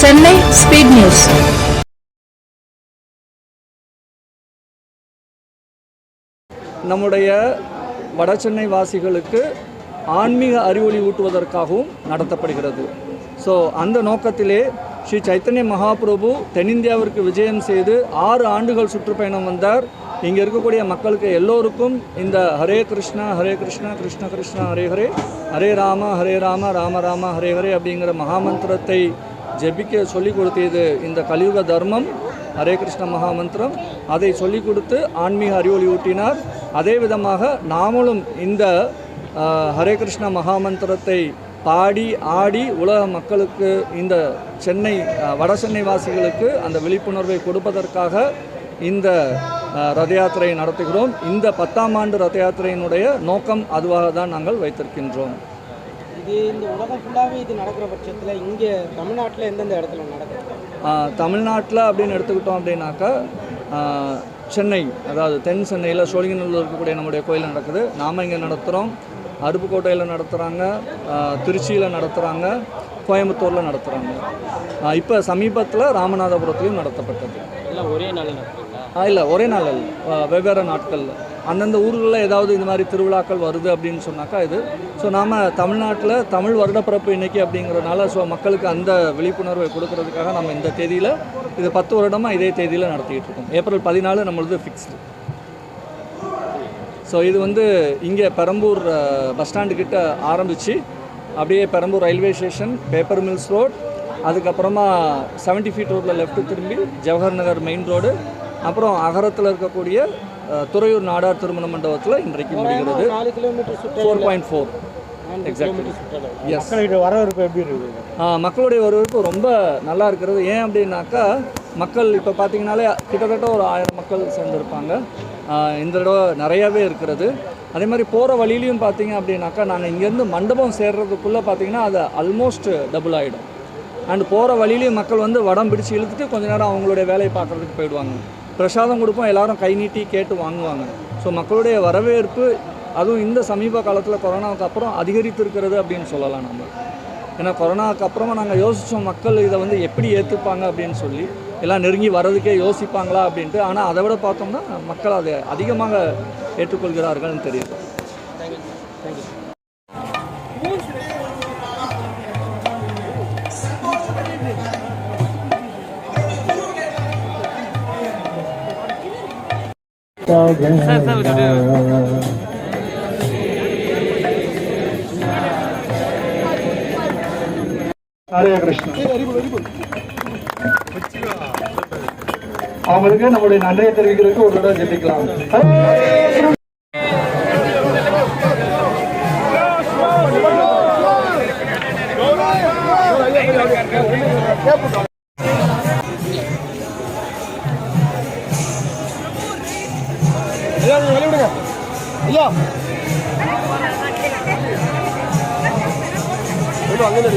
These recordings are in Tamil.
சென்னை ஸ்பீட் நியூஸ் நம்முடைய வடசென்னை வாசிகளுக்கு ஆன்மீக அறிவொளி ஊட்டுவதற்காகவும் நடத்தப்படுகிறது. ஸோ அந்த நோக்கத்திலே ஸ்ரீ சைத்தன்ய மகாபிரபு தென்னிந்தியாவிற்கு விஜயம் செய்து ஆறு ஆண்டுகள் சுற்றுப்பயணம் வந்தார். இங்கே இருக்கக்கூடிய மக்களுக்கு எல்லோருக்கும் இந்த ஹரே கிருஷ்ணா ஹரே கிருஷ்ணா கிருஷ்ண கிருஷ்ணா ஹரே ஹரே ஹரே ராம ஹரே ராம ராம ராம ஹரே ஹரே அப்படிங்கிற மகாமந்திரத்தை ஜெபிக்க சொல்லிக் கொடுத்தது இந்த கலியுக தர்மம் ஹரே கிருஷ்ண மகாமந்திரம். அதை சொல்லிக் கொடுத்து ஆன்மீக அறிவொளி ஊட்டினார். அதே விதமாக நாமளும் இந்த ஹரே கிருஷ்ண மகாமந்திரத்தை பாடி ஆடி உலக மக்களுக்கு இந்த சென்னை வட சென்னை வாசிகளுக்கு அந்த விழிப்புணர்வை கொடுப்பதற்காக இந்த ரத யாத்திரையை நடத்துகிறோம். இந்த பத்தாம் ஆண்டு ரத யாத்திரையினுடைய நோக்கம் அதுவாக தான் நாங்கள் வைத்திருக்கின்றோம். இது இந்த உலகம் ஃபுல்லாகவே இது நடக்கிற பட்சத்தில் இங்கே தமிழ்நாட்டில் எந்தெந்த இடத்துல நடக்குது? தமிழ்நாட்டில் அப்படின்னு எடுத்துக்கிட்டோம் அப்படின்னாக்கா சென்னை அதாவது தென் சென்னையில் சோழிங்கநல்லூர் இருக்கக்கூடிய நம்முடைய கோயில் நடக்குது. நாம் இங்கே நடத்துகிறோம் அருப்புக்கோட்டையில் நடத்துகிறாங்க திருச்சியில் நடத்துகிறாங்க கோயம்புத்தூரில் நடத்துகிறாங்க இப்போ சமீபத்தில் ராமநாதபுரத்துலையும் நடத்தப்பட்டது. எல்லாம் ஒரே நாள் இல்லை ஒரே நாள் அல்ல. ஆ, வெவ்வேறு நாட்களில். அந்தந்த ஊர்களில் ஏதாவது இந்த மாதிரி திருவிழாக்கள் வருது அப்படின்னு சொன்னாக்கா இது. ஸோ நாம் தமிழ்நாட்டில் தமிழ் வருடப்பிறப்பு இன்னைக்கு அப்படிங்கிறதுனால ஸோ மக்களுக்கு அந்த விழிப்புணர்வை கொடுக்கறதுக்காக நம்ம இந்த தேதியில் இது பத்து வருடமாக இதே தேதியில் நடத்திக்கிட்டு இருக்கோம். ஏப்ரல் பதினாலு நம்மளது ஃபிக்ஸ்டு ஸோ இது வந்து இங்கே பெரம்பூர் பஸ் ஸ்டாண்டு கிட்ட ஆரம்பித்து அப்படியே Perambur railway station paper mills road அதுக்கப்புறமா 70 ஃபீட் ரோட்டில் லெஃப்ட்டு திரும்பி ஜவஹர் நகர் மெயின் ரோடு அப்புறம் அகரத்தில் இருக்கக்கூடிய துறையூர் நாடார் திருமண மண்டபத்தில் இன்றைக்கு முடிகிறது. ஃபோர் பாயிண்ட் ஃபோர் மக்களுடைய வரவேற்பு எப்படி இருக்குது? ஆ, மக்களுடைய வரவேற்பு ரொம்ப நல்லா இருக்கிறது. ஏன் அப்படின்னாக்கா மக்கள் இப்போ பார்த்தீங்கனாலே கிட்டத்தட்ட ஒரு ஆயிரம் மக்கள் சேர்ந்துருப்பாங்க. இந்த தடவை நிறையாவே இருக்கிறது. அதே மாதிரி போகிற வழியிலையும் பார்த்தீங்க அப்படின்னாக்கா நாங்கள் இங்கேருந்து மண்டபம் சேர்றதுக்குள்ளே பார்த்தீங்கன்னா அது ஆல்மோஸ்ட் டபுள் ஆகிடும் அண்ட் போகிற வழியிலையும் மக்கள் வந்து வடம் பிடிச்சு இழுத்துட்டு கொஞ்ச நேரம் அவங்களுடைய வேலையை பார்க்குறதுக்கு போயிடுவாங்க. பிரசாதம் கொடுப்போம் எல்லாரும் கை நீட்டி கேட்டு வாங்குவாங்க. ஸோ மக்களுடைய வரவேற்பு அதுவும் இந்த சமீப காலத்தில் கொரோனாவுக்கு அப்புறம் அதிகரித்து இருக்கிறது அப்படின்னு சொல்லலாம் நம்ம. ஏன்னா கொரோனாவுக்கு அப்புறமா நாங்கள் யோசித்தோம் மக்கள் இதை வந்து எப்படி ஏற்றுப்பாங்க அப்படின்னு சொல்லி. எல்லாம் நெருங்கி வர்றதுக்கே யோசிப்பாங்களா அப்படின்ட்டு. ஆனால் அதை விட பார்த்தோம்னா மக்கள் அதை அதிகமாக ஏற்றுக்கொள்கிறார்கள்னு தெரியுது. தக ஹரே கிருஷ்ணா நம்முடைய நன்றியை தெரிவிக்கிறதுக்கு ஒரு தடவை ஜெபிக்கலாம் கேட்போம் കളി വിടുക അല്ല അങ്ങനെ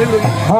Hallelujah.